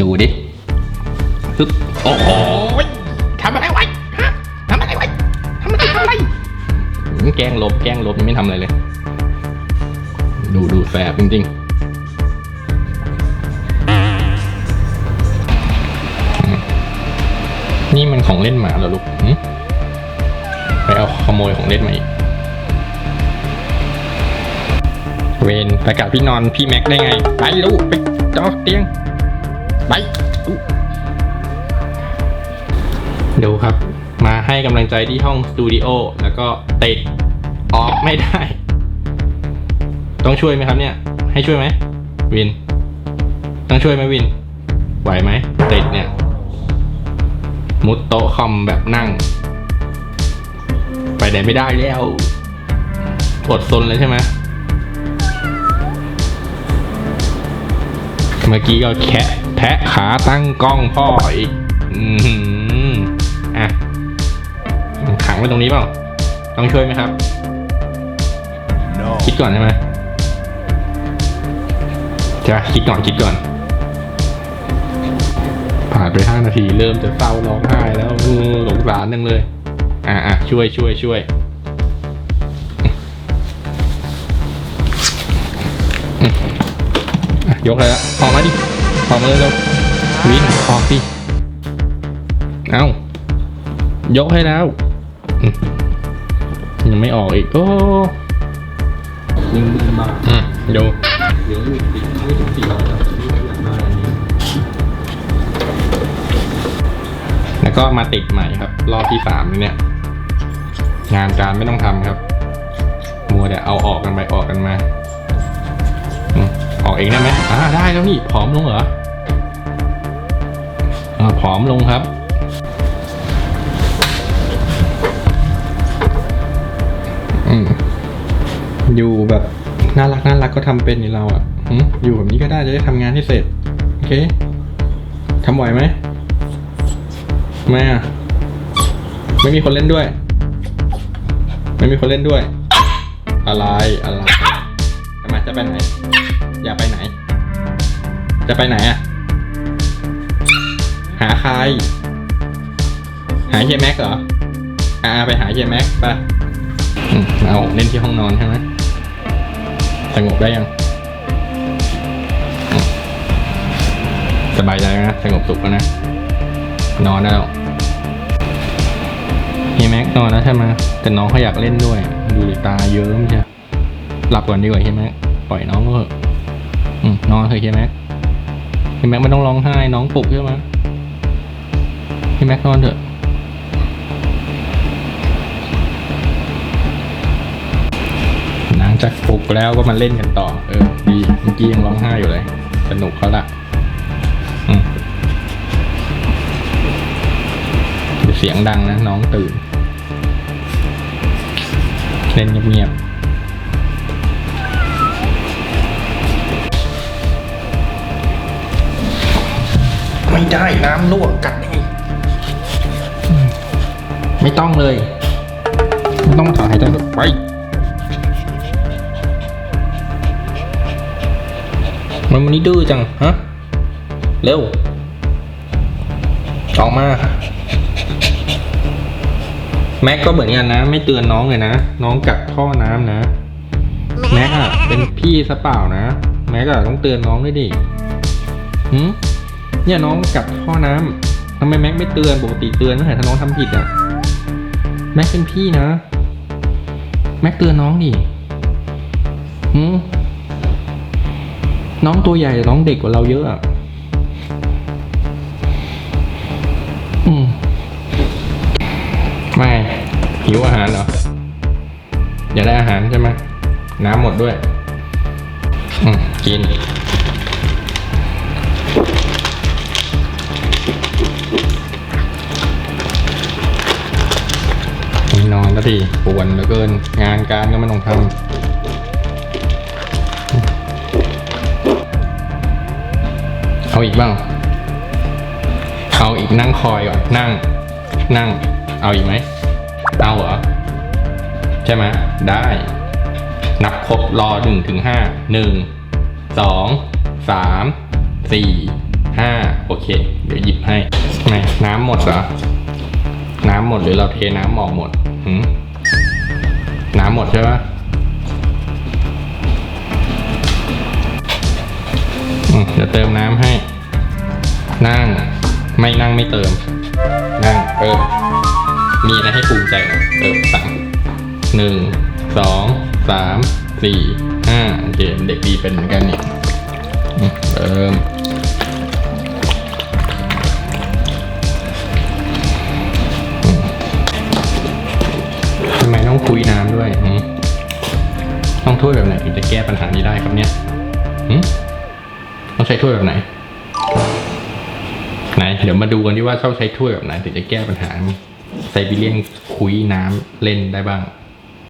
ดูดิปึ๊บโอ้โหทำอะไรไว้ฮะทำอะไรไว้ทำอะไรทำอะไรหืมแกล้งลบแกล้งลบยังไม่ทำอะไรเลย ดูดูแสบจริงๆอืมนี่มันของเล่นหมาเหรอลูกหึไปเอาขโมยของเล่นมาอีก เวนไปกับพี่นอนพี่แม็กได้ไง ไปลูกไปจอเตียง ไปลูกดูครับ มาให้กำลังใจที่ห้องสตูดิโอแล้วก็ติดออกไม่ได้ ต้องช่วยไหมครับเนี่ย ให้ช่วยไหมวิน ต้องช่วยไหมวิน ไหวไหมติดเนี่ย มุดโต๊ะคอมแบบนั่ง ไปไหนไม่ได้แล้วอดซนเลยใช่ไหมเมื่อกี้ก็แคะ แทะขาตั้งกล้องพ่ออีก อืออะ ขังไว้ตรงนี้เปล่า ต้องช่วยไหมครับ No. คิดก่อนใช่ไหมจะคิดก่อนคิดก่อน ผ่านไปห้านาทีเริ่มจะเศร้าร้องไห้แล้วเออสงสารนึงเลย อะอะช่วยช่วยช่วยยกเลยละออกมาดิ ออกมาเลยเร็ววิ่งออกดิเอายกให้แล้ว ยังไม่ออกอีก โอ้ยังมือมาอืมดูเหลือกสี่ไม่ถึงสี่ร้อยแล้วนี่ก็อยากได้อันนี้แล้วก็มาติดใหม่ครับ รอบที่สามเนี่ย งานการไม่ต้องทำครับ มัวแต่เอาออกกันไปออกกันมาออกเองได้ไหมอ่าได้แล้วนี่ผอมลงเหรอ ผอมลงครับอืมอยู่แบบน่ารักน่ารักก็ทำเป็นนี่เราอะอยู่แบบนี้ก็ได้จะได้ทำงานให้เสร็จ โอเคทำไหวไหมไม่อะไม่มีคนเล่นด้วย ไม่มีคนเล่นด้วย อะไรอะไรทำไมจะไปไหน อย่าไปไหน จะไปไหนอะ หาใคร หาเฮียแม็กเหรอ อ่าไปหาเฮียแม็กไปเอาเล่นที่ห้องนอนใช่ไหมสงบได้ยัง สบายใจนะ สงบสุขแล้วนะ นอนได้แล้วเฮียแม็กนอนแล้วใช่ไหมแต่น้องเขาอยากเล่นด้วย ดูตาเยิ้มใช่หลับก่อนดีกว่าเฮียแม็กปล่อยน้องก็เถอะนอนเถอะเฮียแม็กเฮียแม็กไม่ต้องร้องไห้น้องปลุกใช่ไหม เฮียแม็กนอนเถอะ หลังจากปลุกแล้วก็มาเล่นกันต่อ เออ ดี เมื่อกี้ยังร้องไห้อยู่เลย สนุกเขาละเสียงดังนะ น้องตื่น เล่นเงียบๆ ไม่ได้น้ำลวกกัดได้ไงอืม ไม่ต้องเลย ไม่ต้องถอนหายใจไปมันวันนี้ดื้อจัง ฮะ เร็ว ออกมา แม็กก็เหมือนกันนะ ไม่เตือนน้องเลยนะ น้องกัดท่อน้ำนะ แม็กอะเป็นพี่ซะเปล่านะ แม็กอะต้องเตือนน้องด้วยดิหืมเนี่ยน้องกัดท่อน้ำทำไมแม็กไม่เตือนปกติเตือนตั้งแต่ถ้าน้องทำผิดอะ แม็กเป็นพี่นะ แม็กเตือนน้องดิหืมน้องตัวใหญ่น้องเด็กกว่าเราเยอะอะอืมไม่หิวอาหารเหรอ อยากได้อาหารใช่ไหมน้ำหมดด้วย อืมกิน นอนแล้วทีปวนเหลือเกิน งานการก็ไม่ต้องทำเอาอีกบ้าง เอาอีกนั่งคอยก่อนนั่ง นั่ง เอาอีกไหมเอาเหรอ ใช่ไหมได้ นับครบรอหนึ่งถึงห้าหนึ่งสองสามสี่ห้าโอเค เดี๋ยวหยิบให้ไหนน้ำหมดเหรอ น้ำหมดหรือเราเทน้ำออกหมดหืมน้ำหมดใช่ปะอืมเดี๋ยวเติมน้ำให้ นั่ง ไม่นั่งไม่เติม นั่ง เออ มีอะไรให้ภูมิใจเหรอเออสั่งหนึ่ง สอง สาม สี่ ห้าโอเคเด็กดีเป็นเหมือนกันนี่เติม ถ้วยแบบไหนถึงจะแก้ปัญหานี้ได้ครับเนี่ยต้องใช้ถ้วยแบบไหน ไหน เดี๋ยวมาดูกันดีว่าต้องใช้ถ้วยแบบไหนถึงจะแก้ปัญหาไซบีเรียนคุยน้ำเล่นได้บ้าง